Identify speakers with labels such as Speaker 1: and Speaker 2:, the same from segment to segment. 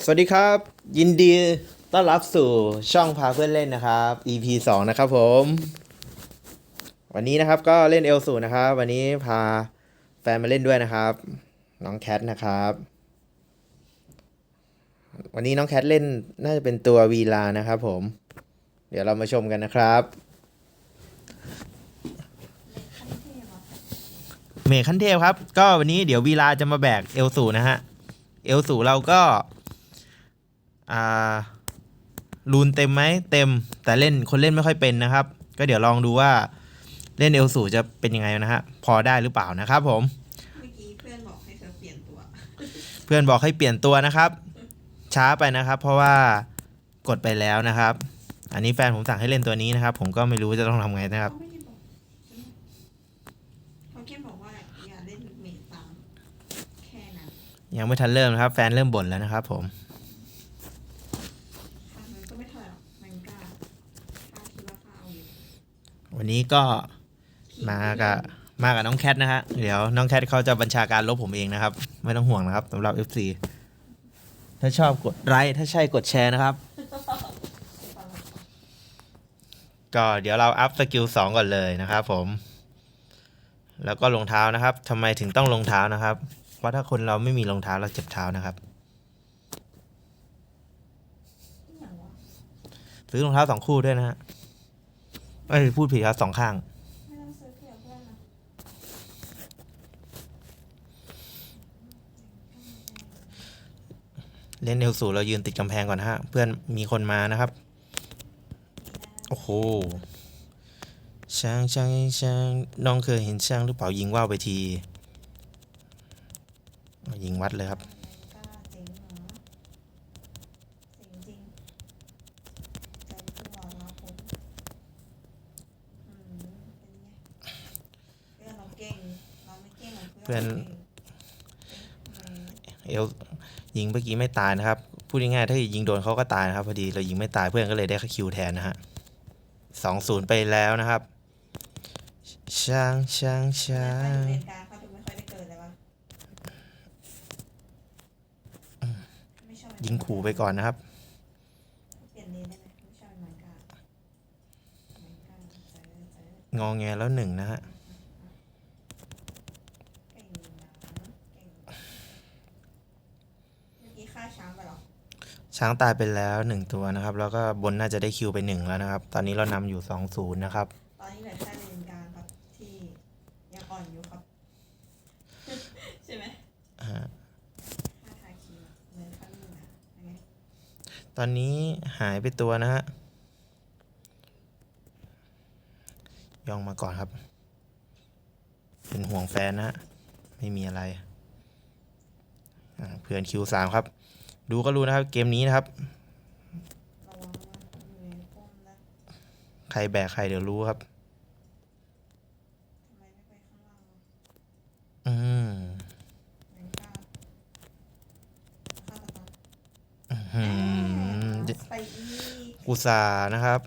Speaker 1: สวัสดีครับ ยินดีต้อนรับสู่ช่องพาเพื่อนเล่นนะครับ EP 2 นะครับผม วันนี้นะครับก็เล่นเอลสูนะครับ วันนี้พาแฟนมาเล่นด้วยนะครับ น้องแคทนะครับ วันนี้น้องแคทเล่นน่าจะเป็นตัววีลานะครับผม เดี๋ยวเรามาชมกันนะครับ เมฆขั้นเทพครับ ก็วันนี้เดี๋ยววีลาจะมาแบกเอลสูนะฮะเอลสูเราก็ อ่ารูนเต็มไหมเต็มแต่เล่นคนเล่นไม่ค่อยเป็นนะครับ ก็เดี๋ยวลองดูว่าเล่นเอลสูจะเป็นยังไงนะฮะพอได้หรือเปล่านะครับ ผม
Speaker 2: เมื่อกี้เพื่อนบอกให้เธอเปลี่ยนตัว
Speaker 1: เพื่อนบอกให้เปลี่ยนตัวนะครับ ช้าไปนะครับ เพราะว่ากดไปแล้วนะครับ อันนี้แฟนผมสั่งให้เล่นตัวนี้นะครับ ผมก็ไม่รู้จะต้องทำไงนะครับ
Speaker 2: เขาไม่ได้บอกเขาแค่บอกว่าอย่าเล่นเมทตามแค่นั้น
Speaker 1: ยังไม่ทันเริ่มนะครับ แฟนเริ่มบ่นแล้วนะครับ ผม
Speaker 2: ค่ะมันก็ไม่เท่าไหร่หรอกมันก็ค่าคิดว่าค่าเอาอยู่
Speaker 1: วันนี้ก็มากับมากับน้องแคทนะฮะเดี๋ยวน้องแคทเขาจะบัญชาการลบผมเองนะครับ ไม่ต้องห่วงนะครับสำหรับ FC ถ้าชอบกดไลค์ถ้าใช่กดแชร์นะครับ ก็เดี๋ยวเราอัพสกิลสองก่อนเลยนะครับผม แล้วก็รองเท้านะครับทำไมถึงต้องรองเท้านะครับ เพราะถ้าคนเราไม่มีรองเท้าเราเจ็บเท้านะครับ ซื้อรองเท้าสองคู่ด้วยนะฮะ ไม่พูดผิดครับสองข้าง
Speaker 2: ไม่ต้องซื้อเผื่อเพื่อนนะ
Speaker 1: เล่นเอลสูเรายืนติดกำแพงก่อนฮะ เพื่อนมีคนมานะครับ โอ้โห ช้างช้างช้างน้องเคยเห็นช้างหรือเปล่ายิงว่าวไปที ยิงวัดเลยครับ
Speaker 2: มันก็เจ๋งเหรอเจ๋งจริงใจตัวเราผมอืมเป็นไงเพื่อนเราเก่งเราไม่ เก่งหรอก
Speaker 1: เพื่อน
Speaker 2: ราก่งทำไม
Speaker 1: เอลยิงเมื่อกี้ไม่ตายนะครับ พูดง่ายๆถ้ายิงโดนเขาก็ตายนะครับพอดีเรายิงไม่ตายเพื่อนก็เลยได้คิวแทนนะฮะสองศูนย์ไปแล้วนะครับ ช้างช้างช้า
Speaker 2: เรี
Speaker 1: ง
Speaker 2: ยนการเขาดูไม่ค่อยได้เกิดเลยวะไม่ชอบ
Speaker 1: ยิงขู่ไปก่อนนะครับ
Speaker 2: เปลี่ยนเลนได้ไหมไม่ชอบเหมือนกันเหมือนกันเจอเจอง
Speaker 1: อแงแล้วหนึ่งนะฮะ
Speaker 2: เก่งนะเก่งเมื่อกี้ฆ่าช้างไปเหรอ
Speaker 1: ช้างตายไปแล้วหนึ่งตัวนะครับ แล้วก็บนน่าจะได้คิวไปหนึ่งแล้วนะครับ ตอนนี้เรานำอยู่สองศูนย์นะครับ
Speaker 2: ตอนนี้เหลือแค่เลนกลางครับที่ยังอ่อนอยู่ครับ ใช่ไหม
Speaker 1: อ่า
Speaker 2: ฆ่าทาคีเหมือนข้างนึงนะยังไง
Speaker 1: ตอนนี้หายไปตัวนะฮะย่องมาก่อนครับ เป็นห่วงแฟนนะฮะไม่มีอะไรอ่าเพื่อนคิวสามครับ ดูก็รู้นะครับ เกมนี้นะครับ
Speaker 2: ระวังนะอยู่ในป้อมนะ
Speaker 1: ใครแบกใครเดี๋ยวรู้ครับ
Speaker 2: ทำไมไม่ไปข้างล่างวะ
Speaker 1: อืม
Speaker 2: เหมือนกันฆ่าตา
Speaker 1: อืม
Speaker 2: ไปอีก
Speaker 1: อุตส่าห์นะครับ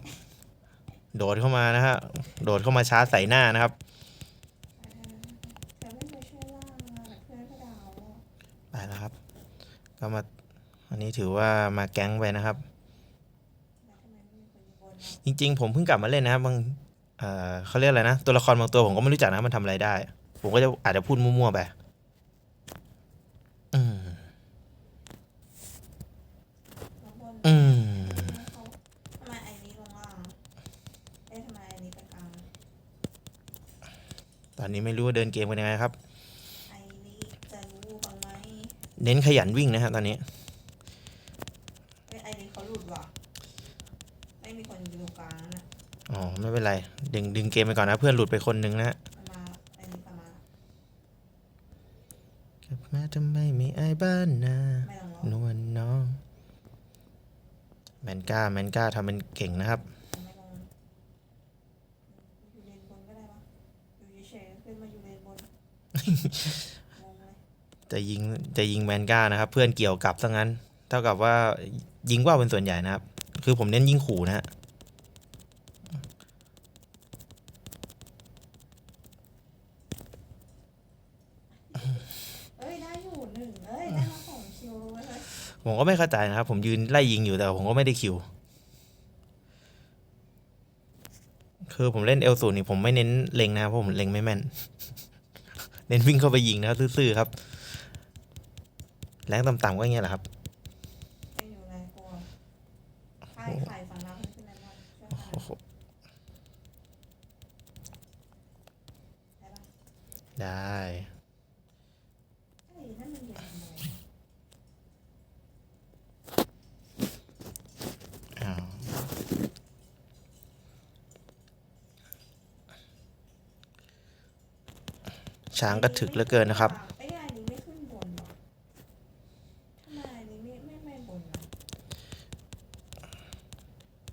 Speaker 1: โดดเข้ามานะฮะ โดดเข้ามาชาร์จใส่หน้านะครับ
Speaker 2: แต่ไม่ไปช่วยล่างอะแต่เพื่อนก็ด่าเราอะ
Speaker 1: ไปแล้วครับ ก็มา อันนี้ถือว่ามาแก๊งไปนะครับ
Speaker 2: แล้วทำไมไม่มีคนอยู่บนเรา
Speaker 1: จริง ๆ ผมเพิ่งกลับมาเล่นนะครับบางเอ่อเขาเรียกอะไรนะ ตัวละครบางตัวผมก็ไม่รู้จักนะมันทำอะไรได้ ผมก็จะอาจจะพูดมั่วๆไปอืม
Speaker 2: ข้างบน
Speaker 1: อืม
Speaker 2: เขาทำไมไอ้นี้ลงล่างอะเอ๊ะทำไมไอ้นี้ไปกลาง
Speaker 1: ตอนนี้ไม่รู้ว่าเดินเกมกันยังไงครับ
Speaker 2: ไอ้นี้จะรู้บ้างไหม
Speaker 1: เน้นขยันวิ่งนะฮะตอนนี้
Speaker 2: เอ้ยไอ้นี้เขาหลุดว่ะไม่มีคนอยู่ตรงกลางนั่นน่ะ
Speaker 1: อ๋อ ไม่ เป็นไร ดึงดึงเกมไปก่อนนะ เพื่อนหลุดไปคนนึงนะฮะ
Speaker 2: มันมาไอ้นี้ประมาณ
Speaker 1: กลับมาทำไมไม่อายบ้านนะ
Speaker 2: ไม่ต้องรอน
Speaker 1: วลน้องแมนก้าแมนก้าทำเป็นเก่งนะครับ
Speaker 2: ไม่ลงอยู่เลนบนก็ได้ปะอยู่เฉยๆขึ้นมาอยู่เลนบนงงเลย
Speaker 1: จะยิงจะยิงแมนก้านะครับ เพื่อนเกี่ยวกลับซะงั้น เท่ากับว่ายิงว่าวเป็นส่วนใหญ่นะครับ คือผมเน้นยิงขู่นะฮะ
Speaker 2: เอ้ยได้อยู่หนึ่งเอ้ยได้มาสองคิวเลยเว้ย
Speaker 1: ผมก็ไม่เข้าใจนะครับ ผมยืนไล่ยิงอยู่แต่ผมก็ไม่ได้คิว คือผมเล่นเอลสูนี่ผมไม่เน้นเล็งนะครับเพราะผมเล็งไม่แม่น เน้นวิ่งเข้าไปยิงนะครับซื่อๆครับ แรงต่ำๆก็อย่างเงี้ยแหละครับ
Speaker 2: ไม่อยู่ในกลัวไข่ไข่ฝั่งเราขึ้นไปแล้วช่วยกัน
Speaker 1: โอ้โห
Speaker 2: ได้ปะ
Speaker 1: ได้
Speaker 2: เฮ้ยนั่นมันอยู่ทำไม
Speaker 1: อ้าว ช้างกระถึกเหลือเกินนะครับ
Speaker 2: ไอ้ยอันนี้ไม่ขึ้นบนหรอทำไมอันนี้ไม่ไม่ไม่บนนะ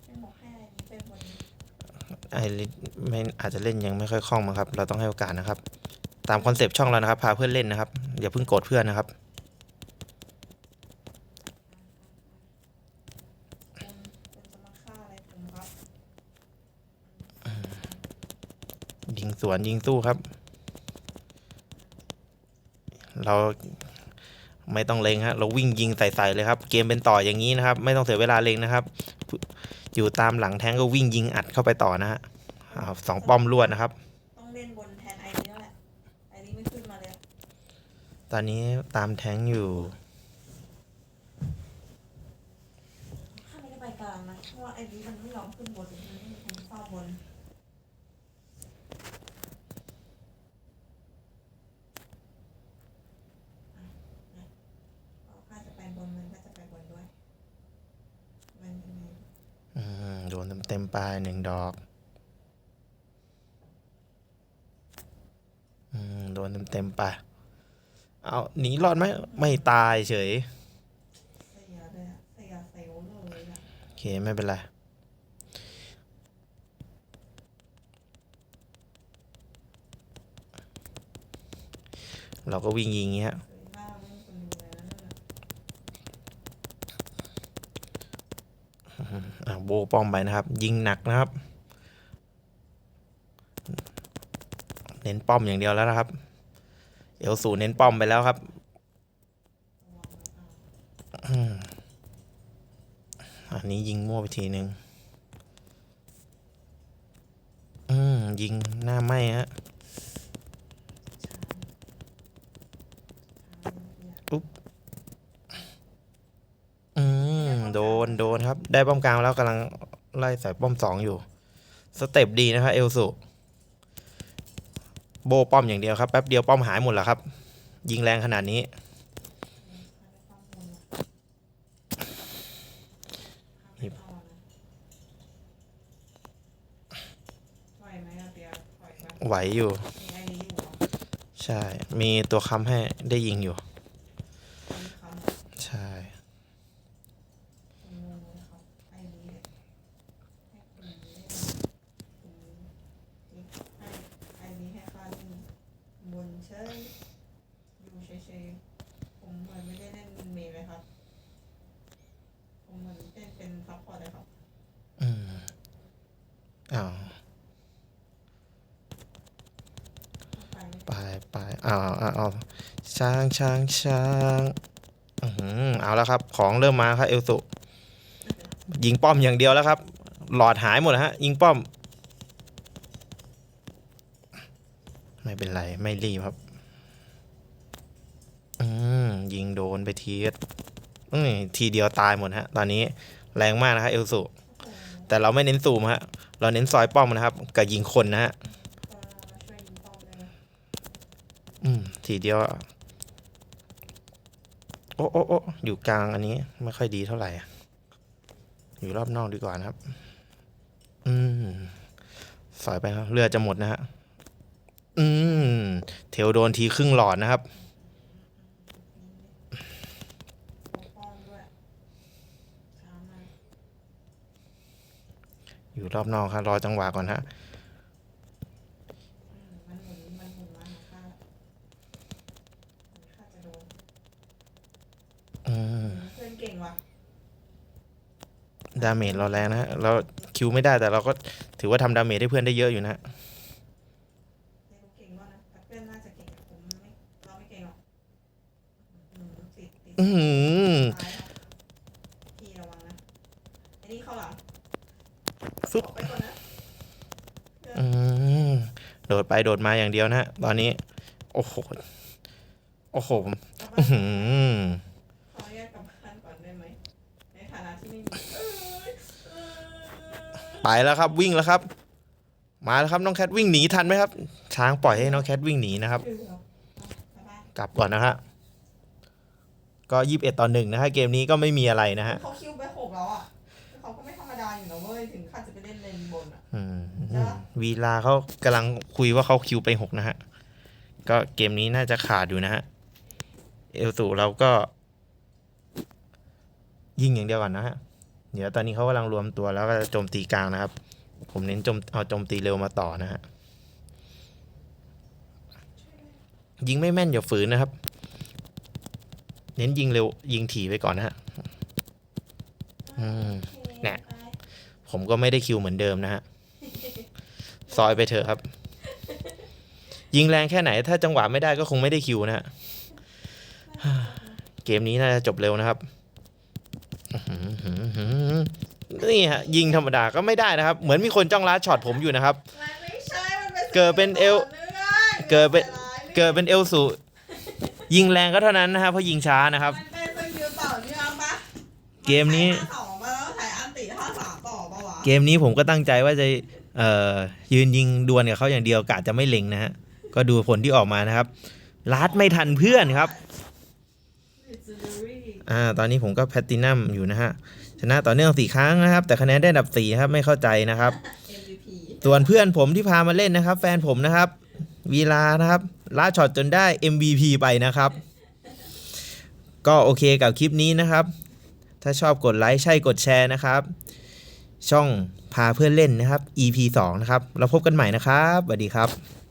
Speaker 2: ไม่บอกให้อันนี้เป็นบน
Speaker 1: ไอริสไม่อาจจะเล่นยังไม่ค่อยคล่องมั้งครับ เราต้องให้โอกาสนะครับ ตามคอนเซปต์ช่องเรานะครับ พาเพื่อนเล่นนะครับ อย่าเพิ่งโกรธเพื่อนนะครับ
Speaker 2: คุณคุณจะมาฆ่าอะไรผมครับ
Speaker 1: ยิงสวนยิงสู้ครับ เราไม่ต้องเล็งฮะเราวิ่งยิงใส่ๆเลยครับ เกมเป็นต่ออย่างนี้นะครับ ไม่ต้องเสียเวลาเล็งนะครับ อยู่ตามหลังแทงก็วิ่งยิงอัดเข้าไปต่อนะฮะอ้าวสองป้อมรวดนะครับ
Speaker 2: ต้องเล่นบนแทนไอรีแล้วแหละไอรีไม่ขึ้นมาเลย
Speaker 1: ตอนนี้ตามแทงอยู่
Speaker 2: ข้าไม่ได้ไปกลางนะเพราะว่าไอรีมันไม่ยอมขึ้นบนมันไม่มีคนเฝ้าบนเอาข้าจะไปบนมันก็จะไปบนด้วยมันยังไง
Speaker 1: อื โดนเต็มๆไปหนึ่งดอกอืมโดนเต็มๆไปเอาหนีรอดไหมไม่ตายเฉย
Speaker 2: เสียเลยอะเสียเซลเลยอะ
Speaker 1: โอเค ไม่เป็นไรเราก็วิ่งยิงอย่างเงี้ย
Speaker 2: สวยมากไม่มีคนดูเลยนะนั่นน่ะ
Speaker 1: อะ โบป้อมไปนะครับ ยิงหนักนะครับ เน้นป้อมอย่างเดียวแล้วนะครับ เอลสูเน้นป้อมไปแล้วครับ
Speaker 2: อั
Speaker 1: นนี้ยิงมั่วไปทีหนึ่งอืมยิงหน้าไหมฮะ
Speaker 2: ช้าช้าเลยอะ
Speaker 1: อืม โด นโดนครับ ได้ป้อมกลางแล้วกำลังไล่ใส่ป้อมสองอยู่ สเต็ปดีนะครับเอลสุโบป้อมอย่างเดียวครับแป๊บเดียวป้อมหายหมดแล้วครับ ยิงแรงขนาดนี้
Speaker 2: ไหวอยู่
Speaker 1: ใช่ มีตัวค้ำให้ได้ยิงอยู่
Speaker 2: มีคำ
Speaker 1: ใช่
Speaker 2: งงเลยครับไอ้นี้เนี่ยให้คุณเล่นคุณให้ไอ้นี้ให้ข้าเล่นบนเฉยอยู่เฉยๆผมเหมือนไม่ได้เล่นเมย์เลยครับ ผมเหมือนเล่นเป็นซัพพอร์ตเลยครับ
Speaker 1: อืมอ้าว
Speaker 2: ไปไม่
Speaker 1: ไป ไปอ้าวอ้าวอ้าช้างช้างช้างอือเอาแล้วครับ ของเริ่มมาครับเอลสุยิงป้อมอย่างเดียวแล้วครับ หลอดหายหมดฮะ ยิงป้อม ไม่เป็นไร ไม่รีบครับ อืมยิงโดนไปทีอืมทีเดียวตายหมดฮะ ตอนนี้แรงมากนะครับเอลสุแต่เราไม่เน้นซูมฮะ เราเน้นซอยป้อมนะครับ กับยิงคนนะฮะ
Speaker 2: ก็ช่วยยิงป้อมเลยนะ
Speaker 1: อืมทีเดียวโอ้โอ้โอ้อยู่กลางอันนี้ไม่ค่อยดีเท่าไหร่ อยู่รอบนอกดีกว่านะครับ อืมสอยไปครับเลือจะหมดนะฮะ อืมเทวโดนทีครึ่งหลอดนะครับ
Speaker 2: อยู่
Speaker 1: รอบนอกครับรอจังหวะก่อนฮะ
Speaker 2: ดา
Speaker 1: เมจเราแรงนะฮะเราคิวไม่ได้แต่เราก็ถือว่าทำดาเมจให้เพื่อนได้เยอะอยู่นะ
Speaker 2: อืมซุบอืมโดด
Speaker 1: ไปโดดมาอย่างเดียวนะฮะตอนนี้ โอ้โห โอ้โหอื
Speaker 2: ม ในฐานะที่ไม่มีเอ้ยเอ้ย
Speaker 1: ไปแล้วครับวิ่งแล้วครับ มาแล้วครับน้องแคทวิ่งหนีทันไหมครับ ช้างปล่อยให้น้องแคทวิ่งหนีนะครับ
Speaker 2: เกือบไปไป
Speaker 1: กลับก่อนนะฮะก็ยี่สิบเอ็ดต่อหนึ่งนะฮะเกมนี้ก็ไม่มีอะไรนะฮะ
Speaker 2: เขาคิวไปหกแล้วอะเขาก็ไม่ธรรมดาอยู่นะเว้ยถึงขั้นจะไปเล่นเลนบนอะ
Speaker 1: อืม
Speaker 2: จ้ะ
Speaker 1: วีลาเขากำลังคุยว่าเขาคิวไปหกนะฮะ ก็เกมนี้น่าจะขาดอยู่นะฮะ เอลสูเราก็ ยิงอย่างเดียวก่อนนะฮะ เดี๋ยวตอนนี้เขากำลังรวมตัวแล้วก็จะโจมตีกลางนะครับ ผมเน้นโจมเอาโจมตีเร็วมาต่อนะฮะ ยิงไม่แม่นอย่าฝืนนะครับ เน้นยิงเร็วยิงถี่ไปก่อนนะฮะ อืมเนี่ยผมก็ไม่ได้คิวเหมือนเดิมนะฮะ ซอยไปเถอะครับ ยิงแรงแค่ไหน ถ้าจังหวะไม่ได้ก็คงไม่ได้คิวนะฮะ เกมนี้น่าจะจบเร็วนะครับอื้อหือหือหือ นี่ฮะยิงธรรมดาก็ไม่ได้นะครับ เหมือนมีคนจ้องล้าช็อตผมอยู่นะครับ
Speaker 2: มันไม่ใช่มันเป็น
Speaker 1: เกิดเป็นเอล
Speaker 2: ต่นื่อง
Speaker 1: เกิดเป็น
Speaker 2: มั
Speaker 1: เกิดเป็นเอลสูยิงแรงก็เท่านั้นนะฮะเพราะยิงช้านะครับ
Speaker 2: มันเป็นสกิลต่อเนื่องปะ
Speaker 1: เกมนี้
Speaker 2: ท่าสองมาแล้วถ่ายอันติท่าสามต่อปะวะ
Speaker 1: เกมนี้ผมก็ตั้งใจว่าจะเอ่อยืนยิงดวลกับเขาอย่างเดียวกะจะไม่เล็งนะฮะก็ดูผลที่ออกมานะครับลัดไม่ทันเพื่อนครับ
Speaker 2: Legendary
Speaker 1: อ่าตอนนี้ผมก็แพตตินัมอยู่นะฮะ ชนะต่อเนื่องสี่ครั้งนะครับ แต่คะแนนได้อันดับสี่ครับไม่เข้าใจนะครับ
Speaker 2: MVP
Speaker 1: ส่วนเพื่อนผมที่พามาเล่นนะครับ แฟนผมนะครับวีลานะครับล่าช็อตจนได้ MVP ไปนะครับ ก็โอเคกับคลิปนี้นะครับ ถ้าชอบกดไลค์ใช่กดแชร์นะครับ ช่องพาเพื่อนเล่นนะครับ EP 2 นะครับ เราพบกันใหม่นะครับสวัสดีครับ